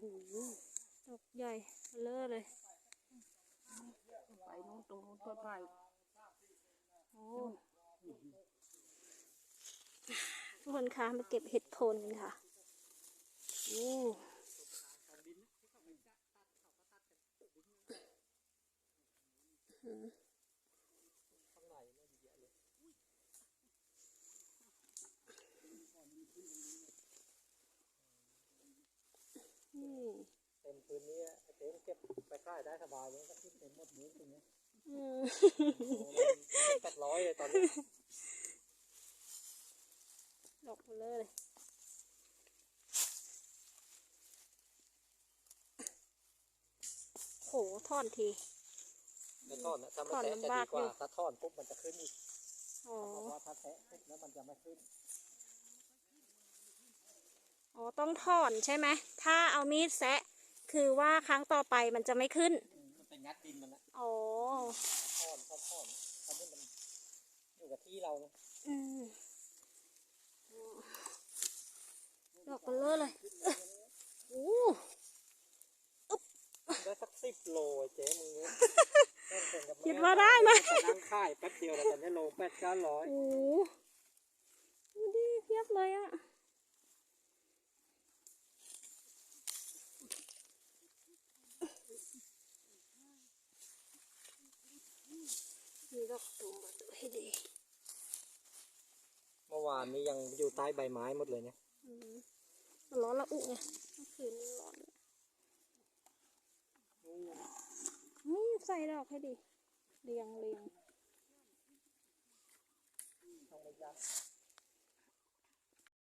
โหดอกใหญ่เบลอเลยไปนู้นตรงนู้นต้นไผ่โอ้ทุกคนคะมาเก็บเห็ดโคนกันค่ะโอ้นี่ เต็มพื้นนี้ไอ้เต็มเก็บไปขายได้สบายเลยก็ขึ้นเต็มหมดมือตรงนี้อืมแปดร้อยเลยตอนนี้ดอกเบลอเลยโหทอนทีไม่ทอดนะถ้าไม่ถอนแทะจะลำบาดีกกว่าอยู่ถ้าทอดปุ๊บมันจะขึ้นอีกอ๋อเพราะว่าถ้าแทะปุ๊บแล้วมันจะไม่ขึ้นอ๋อต้องถอนใช่ไหม ถ้าเอามีดแซะ คือว่าครั้งต่อไปมันจะไม่ขึ้นอืมมันไปงัดดินมันนะอ๋อทอดทอดทอดทำให้มันอยู่กับที่เรานะอืมดอกเบลอเลยโอ้ได้สักสิบโลไอ้เจ๊มึงรู้คิดว่าได้ไหมนั่งค่ายแป๊บเดียวแล้วตอนนี้โลแปดเก้าร้อยโหดูดิเพียบเลยอะ มีดอกตูมมาดูให้ดีเมื่อวานนี้ยังอยู่ใต้ใบไม้หมดเลยเนี่ยอืมมันร้อนละอุไงเมื่อคืนมันร้อนเลยนี่ใส่ดอกให้ดีเรียงเรียงต้องไปยัด